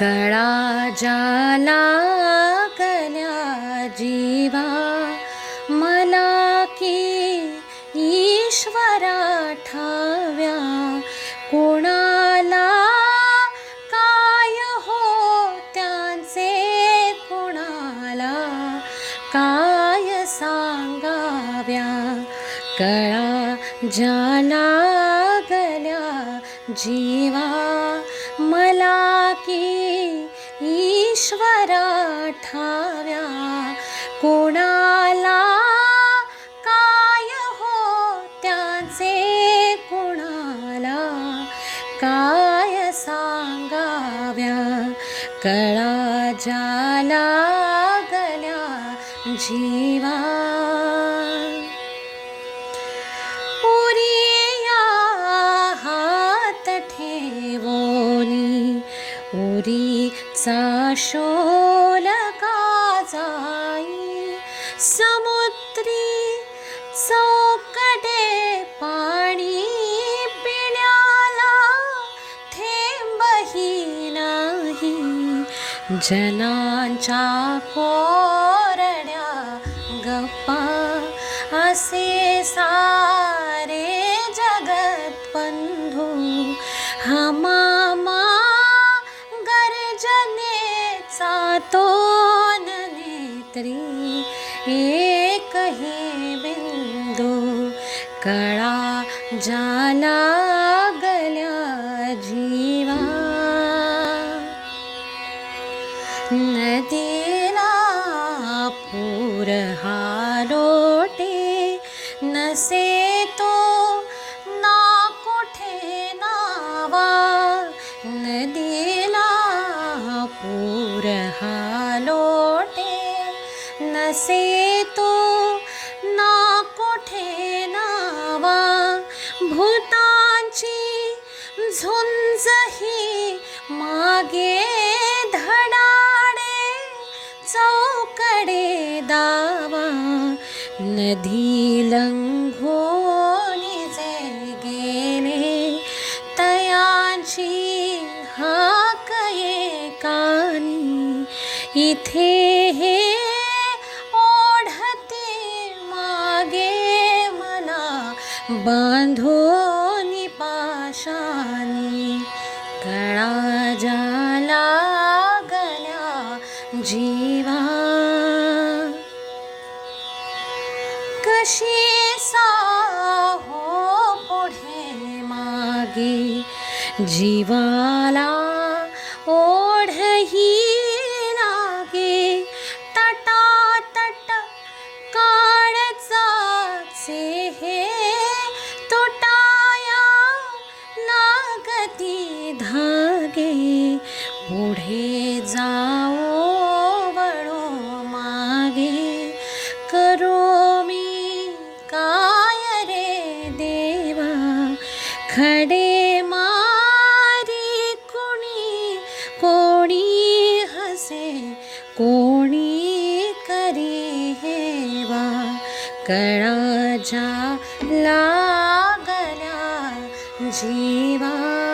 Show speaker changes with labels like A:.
A: कळा जाला कल्या जीवा मला की ईश्वरा ठाव्या कोणाला काय हो त्यांचे कोणाला काय सांगाव्या? कळा जाला जीवा मला की ईश्वरा ठाव्या कोणाला काय हो त्यांचे कोणाला काय सांगाव्या? कळा जाला गल्या जीवा उरीचा शोल का जाई समुद्री चौकडे पाणी पिण्याला थेंबही नाही. जनांच्या कोरड्या गप्पा असे सारे नेत्री एक बिंदू कळा जाला गल्या जीवा। नदीला पूर हालोटे नसे असे तो ना कोठे नावा भूतांची झुंज ही मागे धडाडे चौकडे दावा नदी लंघोनी जे गेले तयांची हाक कानी इथे हे कळा जाला गल्या जीवा। कशी साहो पुढे मागे जीवाला जाओ वळो मागे करो मी काय रे देवा खडे मारी कुणी कोणी हसे कोणी करी हेवा कळा जा लागल्या जीवा